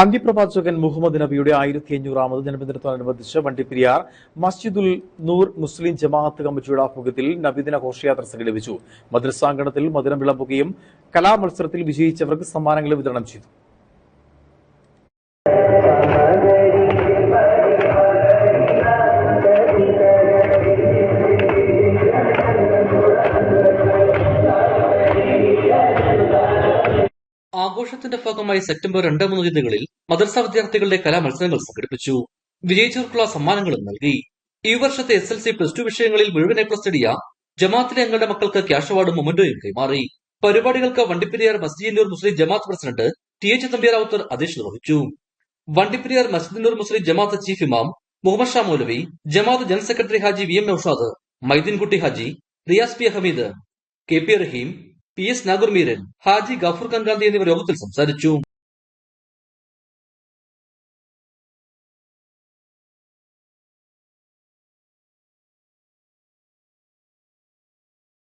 അന്ത്യപ്രവാചകൻ മുഹമ്മദ് നബിയുടെ ആയിരത്തി അഞ്ഞൂറാമത് ജന്മദിനത്തോടനുബന്ധിച്ച് വണ്ടിപ്പെരിയാർ മസ്ജിദുൽ നൂർ മുസ്ലിം ജമാഅത്ത് കമ്മിറ്റിയുടെ ആഭിമുഖ്യത്തിൽ നബിദിന ഘോഷയാത്ര സംഘടിപ്പിച്ചു. മദ്രസാങ്കണത്തിൽ മധുരം വിളമ്പുകയും കലാമത്സരത്തിൽ വിജയിച്ചവർക്ക് സമ്മാനങ്ങൾ വിതരണം ചെയ്തു. ആഘോഷത്തിന്റെ ഭാഗമായി സെപ്റ്റംബർ രണ്ട് മൂന്ന് തീയതികളിൽ മദർസ വിദ്യാർത്ഥികളുടെ കലാമത്സരങ്ങൾ സംഘടിപ്പിച്ചു. വിജയിച്ചവർക്കുള്ള സമ്മാനങ്ങളും നൽകി. ഈ വർഷത്തെ S L C plus two വിഷയങ്ങളിൽ മുഴുവൻ എ പ്ലസ് നേടിയ ജമാഅത്തിലെ അംഗങ്ങളുടെ മക്കൾക്ക് ക്യാഷ് അവാർഡും മൊമെന്റോയും കൈമാറി. പരിപാടികൾക്ക് വണ്ടിപ്പെരിയാർ മസ്ജിദിന്നൂർ മുസ്ലിം ജമാഅത്ത് പ്രസിഡന്റ് ടി എച്ച് തമ്പിയാറാവുത്തർ അധ്യക്ഷത വഹിച്ചു. വണ്ടിപ്പെരിയാർ മസ്ജിദിന്നൂർ മുസ്ലിം ജമാഅത്ത് ചീഫ് ഇമാം മുഹമ്മദ് ഷാ മൗലവി ജമാഅത്ത് general secretary Haji V M Naushad Maideenkutty Haji Riyas P Hameed K P Rahim P S Nagurmeeran Haji Gafoor Gandhi എന്നിവർ യോഗത്തിൽ സംസാരിച്ചു.